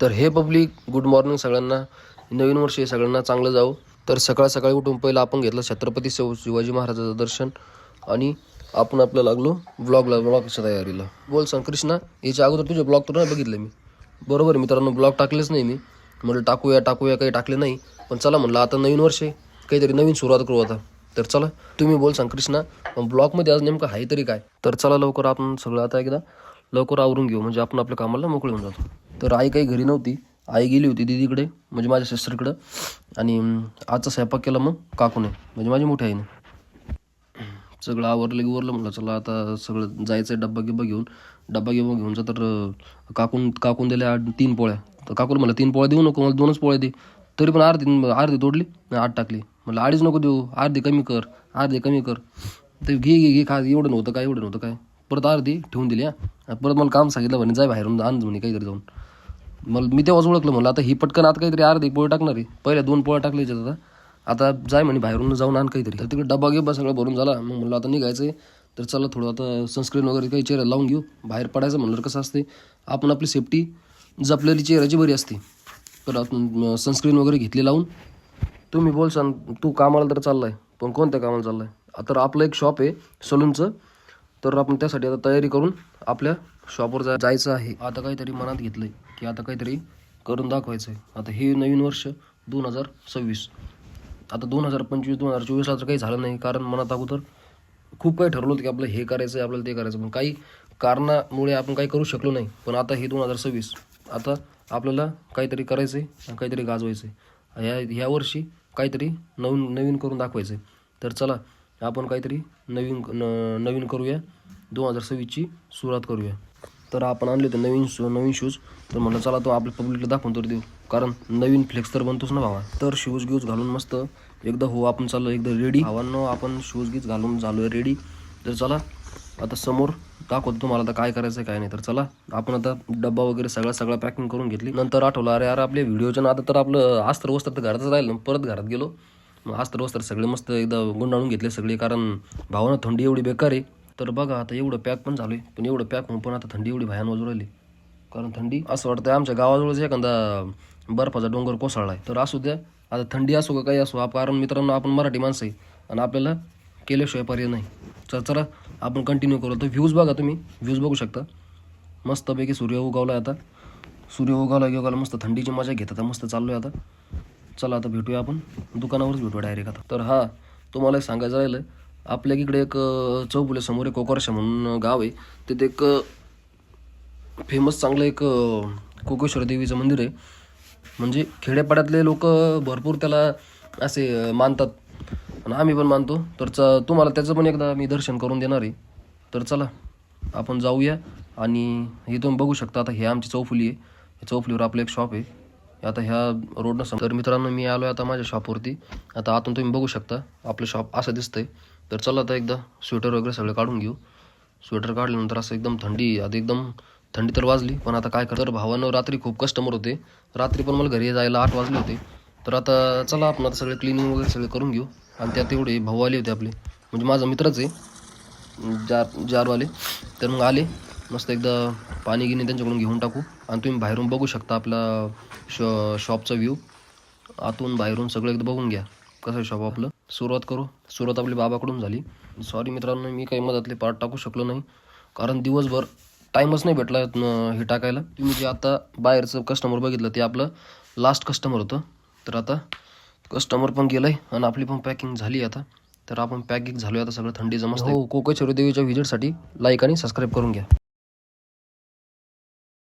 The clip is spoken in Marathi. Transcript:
तर हे पब्लिक गुड मॉर्निंग सगळ्यांना. नवीन वर्ष सगळ्यांना चांगलं जावं. तर सकाळ सकाळी उठून पहिलं आपण घेतलं छत्रपती शिव शिवाजी महाराजाचं दर्शन. आणि आपण आपलं लागलो ब्लॉगला ब्लॉगच्या तयारीला. बोल सांग कृष्णा याच्या अगोदर तुझे ब्लॉग तर नाही बघितले मी. बरोबर मित्रांनो ब्लॉग टाकलेच नाही मी. म्हटलं टाकूया टाकूया काही टाकले नाही. पण चला म्हणलं आता नवीन वर्ष आहे. काहीतरी नवीन सुरुवात करू आता. तर चला तुम्ही बोल सांग कृष्णा पण ब्लॉगमध्ये आज नेमकं आहे तरी काय? तर चला लवकर आपण सगळं आता एकदा लवकर आवरून घेऊ. म्हणजे आपण आपल्या कामाला मोकळे होऊन जातो. तर आई काही घरी नव्हती. आई गेली होती दीदीकडे म्हणजे माझ्या सिस्टरकडं आणि आजचा स्वयंपाक केला मग काकूने म्हणजे माझी मोठ्या आईने. सगळं आवरलं गिवरलं म्हटलं चला आता सगळं जायचं आहे डब्बा गिब्बा घेऊन. डब्बा गिब्बा घेऊन जा तर काकून काकून दिल्या तीन पोळ्या. तर काकूला म्हणलं तीन पोळ्या देऊ नको मला दोनच पोळ्या दे. तरी पण अर्धी अर्धी तोडली आणि आठ टाकली. म्हटलं अडीच नको देऊ अर्धी कमी कर अर्धी कमी कर. ते घे घे घे खा एवढं नव्हतं काय एवढं नव्हतं काय. परत अर्धी ठेवून दिली हां. परत मला काम सांगितलं म्हणे जाय बाहेरून आण म्हणे काहीतरी जाऊन. मला मी तेव्हाच ओळखलं म्हणलं आता ही पटकन आता काहीतरी अर्धी पोळी टाकणार आहे. पहिल्या दोन पोळ्या टाकल्या आता. आता जाय म्हणे बाहेरून जाऊन आण काहीतरी. तर तिकडे डबा गिब्बा सगळं भरून झाला. मग म्हणलं आता निघायचं आहे तर चला थोडं आता सनस्क्रीन वगैरे काही चेहरा लावून घेऊ. बाहेर पडायचं म्हणलं कसं असते आपण आपली सेफ्टी जपलेली चेहऱ्याची बरी असते. तर आपण सनस्क्रीन वगैरे घेतली लावून. तुम्ही बोल सांग तू कामाला तर चाललाय पण कोणत्या कामाला चाललाय? तर आपलं एक शॉप आहे सलूनचं. तर आपण त्यासाठी आता तयारी करून आपल्या शॉपवर जा जायचं आहे. आता काहीतरी मनात घेतलंय. की आता काहीतरी करून दाखवायचं आहे आता हे नवीन वर्ष दोन हजार सव्वीस. आता दोन हजार पंचवीस दोन हजार चोवीसला तर काही झालं नाही. कारण मनात अगोदर खूप काही ठरवलं होतं की आपलं हे करायचं आहे आपल्याला ते करायचं पण काही कारणामुळे आपण काही करू शकलो नाही. पण आता हे दोन हजार सव्वीस. आता आपल्याला काहीतरी करायचं आहे आणि काहीतरी गाजवायचं आहे ह्या ह्या वर्षी काहीतरी नवीन नवीन करून दाखवायचं आहे तर चला आपण काहीतरी नवीन न नवीन करूया. दोन हजार सव्वीसची सुरुवात करूया. तर आपण आणले होते नवीन शू नवीन शूज तर म्हणलं चला तो आपल्या पब्लिकला दाखवून तर देऊ. कारण नवीन फ्लेक्स तर बनतोच ना भावा. तर शूज ग्यूज घालून मस्त एकदा हो आपण चाललो एकदा रेडी भावांनो आपण शूज गीज घालून झालो आहे रेडी तर चला आता समोर दाखवतो तुम्हाला आता काय करायचं आहे काय नाही. तर चला आपण आता डब्बा वगैरे सगळं सगळं पॅकिंग करून घेतली. नंतर आठवलं अरे अरे आपल्या व्हिडिओच्या ना आता तर आपलं अस्त्र वस्त्र तर घरातच राहिलं. परत घरात गेलो. मग अस्त्र वस्त्र सगळे मस्त एकदा गुंडाळून घेतले सगळे. कारण भावानं थंडी एवढी बेकार आहे. तर बघा आता एवढं पॅक पण झालोय पण एवढं पॅक होऊन पण आता थंडी एवढी भयान वाजू राहिली. कारण थंडी असं वाटतं आमच्या गावाजवळच एखादा बर्फाचा डोंगर कोसळला आहे तर असू द्या आता थंडी असो का काही असो आप कारण मित्रांनो आपण मराठी माणसं आहे आणि आपल्याला केल्याशिवाय पर्याय नाही. तर चला आपण कंटिन्यू करू. तर व्ह्यूज बघा तुम्ही व्ह्यूज बघू शकता. मस्तपैकी सूर्य उगवला आता. सूर्य उगवला उगवला मस्त थंडीची मजा घेत आता मस्त आहे आता. चला आता भेटूया आपण. दुकानावरच भेटूया डायरेक्ट आता. तर हा तुम्हाला सांगायचं राहिलं आपल्या इकडे एक अं, समोर एक कोकरशा म्हणून गाव आहे. तिथे एक फेमस चांगलं एक कोकेश्वर देवीचं मंदिर आहे. म्हणजे खेड्यापाड्यातले लोक भरपूर त्याला असे मानतात. आणि आम्ही पण मानतो. तर च तुम्हाला त्याचं पण एकदा मी दर्शन करून देणार आहे. तर चला आपण जाऊया आणि हे तुम्ही बघू शकता आता हे आमची चौफुली आहे. चौफुलीवर आपलं एक शॉप आहे. आता ह्या रोडनं सम तर मित्रांनो मी आलो आहे आता माझ्या शॉपवरती आता आतून तुम्ही बघू शकता. आपलं शॉप असं दिसतंय. तर चला आता एकदा स्वेटर वगैरे सगळं काढून घेऊ. स्वेटर काढल्यानंतर असं एकदम थंडी आता एकदम थंडी तर वाजली पण आता काय करतं भावानं रात्री खूप कस्टमर होते. रात्री पण मला घरी जायला आठ वाजले होते. तर आता चला आपण आता सगळे क्लिनिंग वगैरे सगळे करून घेऊ. आणि त्यात एवढे भाऊ आले होते आपले. म्हणजे माझा मित्रच आहे. जार जारवाले. तर मग आले. मस्त एकदा पाणी गिनी त्यांच्याकडून घेऊन टाकू. आणि तुम्ही बाहेरून बघू शकता आपला शॉ शॉपचा व्ह्यू आतून बाहेरून सगळं एकदा बघून घ्या. कसं आहे शॉप आपलं? सुरुवात करू. सुरुवात आपली बाबाकडून झाली. सॉरी मित्रांनो मी काही मधातले पार्ट टाकू शकलो नाही. कारण दिवसभर टाईमच नाही भेटला हे टाकायला. तुम्ही जे आता बाहेरचं कस्टमर बघितलं ते आपलं लास्ट कस्टमर होतं. तर आता कस्टमर पण गेलंय आणि आपली पण पॅकिंग झाली आता. तर आपण पॅकिंग झालो आता सगळं थंडी मस्त हो कोकेश्वरी देवीच्या व्हिजिटसाठी लाईक आणि सबस्क्राईब करून घ्या.